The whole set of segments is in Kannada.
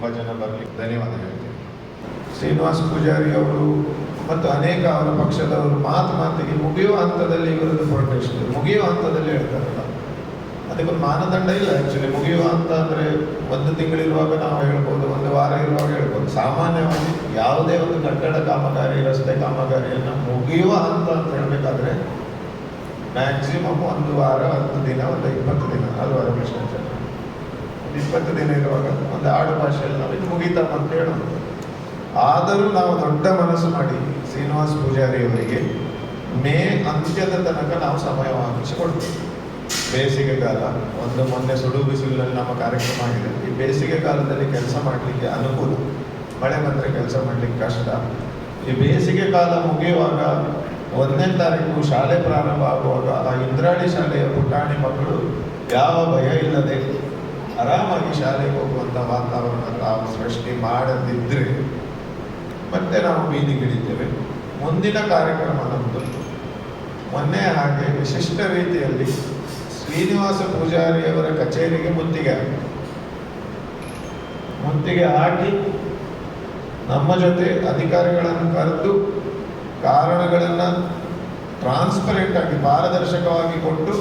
ತುಂಬ ಜನ ಬರಲಿ, ಧನ್ಯವಾದ ಹೇಳ್ತೀನಿ. ಶ್ರೀನಿವಾಸ ಪೂಜಾರಿ ಅವರು ಮತ್ತು ಅನೇಕ ಅವರ ಪಕ್ಷದವರು ಮಾತು ಮಾತಿಗೆ ಮುಗಿಯುವ ಹಂತದಲ್ಲಿ ಇವರದ್ದು ಪ್ರೊಟೆಸ್ಟ್ ಮುಗಿಯುವ ಹಂತದಲ್ಲಿ ಹೇಳ್ತಾರಲ್ಲ ಅದಕ್ಕೊಂದು ಮಾನದಂಡ ಇಲ್ಲ ಆ್ಯಕ್ಚುಲಿ ಮುಗಿಯುವ ಅಂತ ಅಂದರೆ ಒಂದು ತಿಂಗಳಿರುವಾಗ ನಾವು ಹೇಳ್ಬೋದು, ಒಂದು ವಾರ ಇರುವಾಗ ಹೇಳ್ಬೋದು. ಸಾಮಾನ್ಯವಾಗಿ ಯಾವುದೇ ಒಂದು ಕಟ್ಟಡ ಕಾಮಗಾರಿ, ರಸ್ತೆ ಕಾಮಗಾರಿಯನ್ನು ಮುಗಿಯುವ ಹಂತ ಅಂತ ಹೇಳಬೇಕಾದ್ರೆ ಮ್ಯಾಕ್ಸಿಮಮ್ ಒಂದು ವಾರ, ಹತ್ತು ದಿನ, ಒಂದು ಇಪ್ಪತ್ತು ದಿನ ಅದು ರಮೇಶ್ ಒಂದು ಇಪ್ಪತ್ತು ದಿನ ಇರುವಾಗ ಒಂದು ಆಡು ಭಾಷೆಯಲ್ಲಿ ನಾವು ಇದು ಮುಗಿತಮ್ಮ ಅಂತ ಹೇಳೋದು. ಆದರೂ ನಾವು ದೊಡ್ಡ ಮನಸ್ಸು ಮಾಡಿ ಶ್ರೀನಿವಾಸ್ ಪೂಜಾರಿಯವರಿಗೆ ಮೇ ಅಂತ್ಯದ ತನಕ ನಾವು ಸಮಯವಾಗಿಸಿಕೊಡ್ತೇವೆ ಬೇಸಿಗೆ ಕಾಲ, ಒಂದು ಮೊನ್ನೆ ಸುಡು ಬಿಸಿಲಿನಲ್ಲಿ ನಮ್ಮ ಕಾರ್ಯಕ್ರಮ ಆಗಿದೆ. ಈ ಬೇಸಿಗೆ ಕಾಲದಲ್ಲಿ ಕೆಲಸ ಮಾಡಲಿಕ್ಕೆ ಅನುಕೂಲ, ಮಳೆ ಬಂದರೆ ಕೆಲಸ ಮಾಡಲಿಕ್ಕೆ ಕಷ್ಟ. ಈ ಬೇಸಿಗೆ ಕಾಲ ಮುಗಿಯುವಾಗ ಒಂದನೇ ತಾರೀಕು ಶಾಲೆ ಪ್ರಾರಂಭ ಆಗುವಾಗ ಆ ಇಂದ್ರಾಳಿ ಶಾಲೆಯ ಪುಟಾಣಿ ಮಕ್ಕಳು ಯಾವ ಭಯ ಇಲ್ಲದೆ ಆರಾಮಾಗಿ ಶಾಲೆಗೆ ಹೋಗುವಂಥ ವಾತಾವರಣ ತಾವು ಸೃಷ್ಟಿ ಮಾಡದಿದ್ದರೆ ಮತ್ತೆ ನಾವು ಬೀದಿಗಿಳಿದ್ದೇವೆ ಮುಂದಿನ ಕಾರ್ಯಕ್ರಮ ನಮ್ಮದು ಮೊನ್ನೆ ಹಾಗೆ ವಿಶಿಷ್ಟ ರೀತಿಯಲ್ಲಿ ಶ್ರೀನಿವಾಸ ಪೂಜಾರಿಯವರ ಕಚೇರಿಗೆ ಮುತ್ತಿಗೆ. ಮುತ್ತಿಗೆ ಹಾಕಿ ನಮ್ಮ ಜೊತೆ ಅಧಿಕಾರಿಗಳನ್ನು ಕರೆದು ಕಾರಣಗಳನ್ನು ಟ್ರಾನ್ಸ್ಪರೆಂಟ್ ಆಗಿ ಪಾರದರ್ಶಕವಾಗಿ ಕೊಟ್ಟು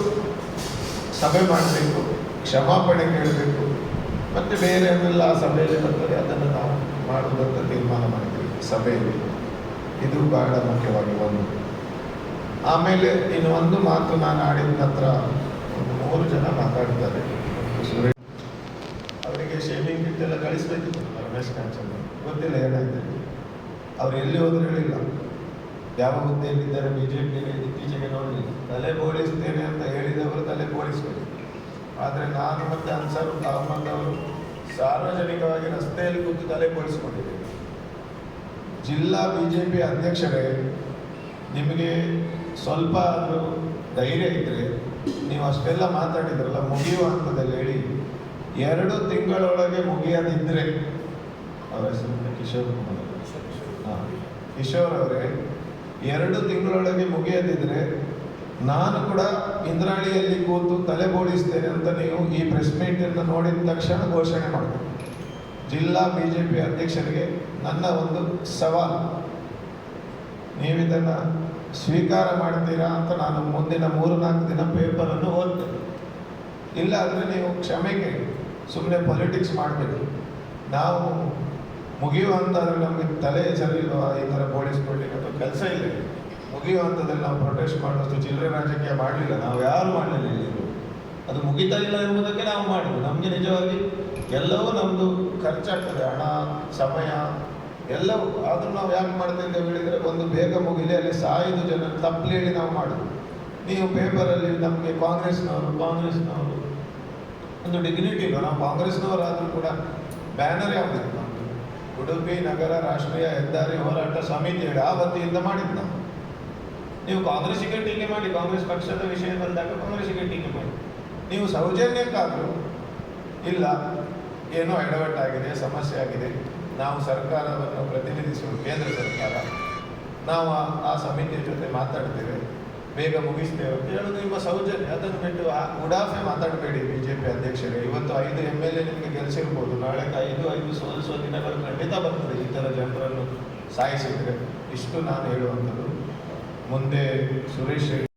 ಸಭೆ ಮಾಡಬೇಕು, ಕ್ಷಮಾಪಣೆ ಕೇಳಬೇಕು. ಮತ್ತು ಬೇರೆ ಏನೆಲ್ಲ ಆ ಸಭೆಯಲ್ಲಿ ಬರ್ತದೆ ಅದನ್ನು ನಾವು ಮಾಡುವುದಂತ ತೀರ್ಮಾನ ಮಾಡಿದ್ದೀವಿ ಸಭೆಯಲ್ಲಿ. ಇದು ಬಹಳ ಮುಖ್ಯವಾಗಿ ಒಂದು. ಆಮೇಲೆ ಇನ್ನು ಒಂದು ಮಾತು ನಾನು ಆಡಿದ ನಂತರ ಒಂದು ಮೂರು ಜನ ಮಾತಾಡಿದ್ದಾರೆ ಸುರೇಶ್ ಅವರಿಗೆ ಶೇವಿಂಗ್ ಕಿಟ್ ಎಲ್ಲ ಕಳಿಸ್ಬೇಕಿತ್ತು ರಮೇಶ್ ಕಾಂಚನ್ ಗೊತ್ತಿಲ್ಲ ಏನಾಯ್ತು? ಅವ್ರು ಎಲ್ಲಿ ಹೋದ್ರು ಹೇಳಿಲ್ಲ. ಯಾವ ಹುದ್ದೆಯಲ್ಲಿದ್ದಾರೆ ಬಿ ಜೆ ಪಿಯಲ್ಲಿ ಇತ್ತೀಚೆಗೆ ನೋಡಲಿಲ್ಲ. ತಲೆ ಬೋಳಿಸ್ತೇನೆ ಅಂತ ಹೇಳಿದವರು ತಲೆ ಬೋಳಿಸ್ಬೇಕು. ಆದರೆ ನಾನು ಮತ್ತು ಅನ್ಸರ್ ಅಹಮದ್ ಅವರು ಸಾರ್ವಜನಿಕವಾಗಿ ರಸ್ತೆಯಲ್ಲಿ ಕೂತು ತಲೆ ಬೋಳಿಸ್ಕೊಂಡಿದ್ದೇವೆ ಜಿಲ್ಲಾ ಬಿ ಜೆ ಪಿ ಅಧ್ಯಕ್ಷರೇ ನಿಮಗೆ ಸ್ವಲ್ಪ ಆದರೂ ಧೈರ್ಯ ಇದ್ದರೆ ನೀವು ಅಷ್ಟೆಲ್ಲ ಮಾತಾಡಿದ್ರಲ್ಲ ಮುಗಿಯುವ ಹಂತದಲ್ಲಿ ಹೇಳಿ. ಎರಡು ತಿಂಗಳೊಳಗೆ ಮುಗಿಯದಿದ್ದರೆ ಅವರ ಹೆಸರು ಕಿಶೋರ್ ಕುಮಾರ್ ಹಾಂ. ಕಿಶೋರ್ ಅವರೇ ಎರಡು ತಿಂಗಳೊಳಗೆ ಮುಗಿಯದಿದ್ದರೆ ನಾನು ಕೂಡ ಇಂದ್ರಾಣಿಯಲ್ಲಿ ಕೂತು ತಲೆ ಬೋಡಿಸ್ತೇನೆ ಅಂತ ನೀವು ಈ ಪ್ರೆಸ್ ನೋಡಿದ ತಕ್ಷಣ ಘೋಷಣೆ ಮಾಡಬೇಕು. ಜಿಲ್ಲಾ ಬಿ ಜೆ ಪಿ ಅಧ್ಯಕ್ಷರಿಗೆ ನನ್ನ ಒಂದು ಸವಾಲು. ನೀವಿದನ್ನು ಸ್ವೀಕಾರ ಮಾಡ್ತೀರಾ ಅಂತ ನಾನು ಮುಂದಿನ ಮೂರು ನಾಲ್ಕು ದಿನ ಪೇಪರನ್ನು ಓದ್ತೇನೆ. ಇಲ್ಲ ಅಂದರೆ ನೀವು ಕ್ಷಮೆ ಕೇಳಿ ಸುಮ್ಮನೆ ಪೊಲಿಟಿಕ್ಸ್ ಮಾಡಬೇಕು ನಾವು ಮುಗಿಯುವಂತಾದರೆ ನಮಗೆ ತಲೆ ಸರಿ ಇಲ್ವಾ ಈ ಥರ ಬೋಡಿಸ್ಕೊಳ್ಳಿ ಅಥವಾ ಕೆಲಸ ಇಲ್ಲ? ಮುಗಿಯುವ ಹಂತದಲ್ಲಿ ನಾವು ಪ್ರೊಟೆಸ್ಟ್ ಮಾಡುವಷ್ಟು ಚಿಲ್ಲರೆ ರಾಜಕೀಯ ಮಾಡಲಿಲ್ಲ. ನಾವು ಯಾರು ಮಾಡಲಿಲ್ಲ ಇಲ್ಲಿ? ಅದು ಮುಗಿತಾ ಇಲ್ಲ ಎಂಬುದಕ್ಕೆ ನಾವು ಮಾಡಿದ್ವಿ ನಮಗೆ ನಿಜವಾಗಿ ಎಲ್ಲವೂ ನಮ್ಮದು ಖರ್ಚಾಗ್ತದೆ. ಹಣ, ಸಮಯ ಎಲ್ಲವೂ. ಆದರೂ ನಾವು ಯಾಕೆ ಮಾಡ್ತಾ ಇದ್ದೇವೆ ಹೇಳಿದರೆ ಒಂದು ಬೇಗ ಮುಗಿಲಿ, ಅಲ್ಲಿ ಸಾಯಿದು ಜನ ತಪ್ಪಲಿ ಹೇಳಿ ನಾವು ಮಾಡಿದ್ವಿ ನೀವು ಪೇಪರಲ್ಲಿ ನಮಗೆ ಕಾಂಗ್ರೆಸ್ನವರು ಕಾಂಗ್ರೆಸ್ನವರು ಒಂದು ಡಿಗ್ನಿಟಿ ಇಲ್ಲ ನಾವು ಕಾಂಗ್ರೆಸ್ನವರಾದರೂ ಕೂಡ ಬ್ಯಾನರ್ ಯಾವುದಿತ್ತು ನಮ್ಮದು ಉಡುಪಿ ನಗರ ರಾಷ್ಟ್ರೀಯ ಹೆದ್ದಾರಿ ಹೋರಾಟ ಸಮಿತಿ ಹೇಳಿ ಆ ವತಿಯಿಂದ ಮಾಡಿದ್ದು ನಾವು. ನೀವು ಕಾಂಗ್ರೆಸ್ಸಿಗೆ ಟೀಕೆ ಮಾಡಿ, ಕಾಂಗ್ರೆಸ್ ಪಕ್ಷದ ವಿಷಯ ಬಂದಾಗ ಕಾಂಗ್ರೆಸ್ಸಿಗೆ ಟೀಕೆ ಮಾಡಿ. ನೀವು ಸೌಜನ್ಯಕ್ಕಾದರೂ ಇಲ್ಲ, ಏನೋ ಎಡವಟ್ಟಾಗಿದೆ ಸಮಸ್ಯೆ ಆಗಿದೆ ನಾವು ಸರ್ಕಾರವನ್ನು ಪ್ರತಿನಿಧಿಸುವ ಕೇಂದ್ರ ಸರ್ಕಾರ, ನಾವು ಆ- ಸಮಿತಿಯ ಜೊತೆ ಮಾತಾಡ್ತೇವೆ, ಬೇಗ ಮುಗಿಸ್ತೇವೆ ಅಂತ ಹೇಳೋದು ನಿಮ್ಮ ಸೌಜನ್ಯ. ಅದನ್ನು ಬಿಟ್ಟು ಉಡಾಫೆ ಮಾತಾಡಬೇಡಿ ಬಿ ಜೆ ಪಿ ಅಧ್ಯಕ್ಷರೇ. ಇವತ್ತು ಐದು ಎಂ ಎಲ್ ಎ ನಿಮಗೆ ಗೆಲ್ಲಿಸಿರ್ಬೋದು ನಾಳೆ ಐದು ಐದು ಸೋಲಿಸುವ ದಿನಗಳು ಖಂಡಿತ ಬರ್ತದೆ. ಈ ಥರ ಜನರನ್ನು ಸಾಯಿಸಿದರೆ ಇಷ್ಟು ನಾನು ಹೇಳುವಂಥದ್ದು. ಮುಂದೆ ಸುರೇಶ್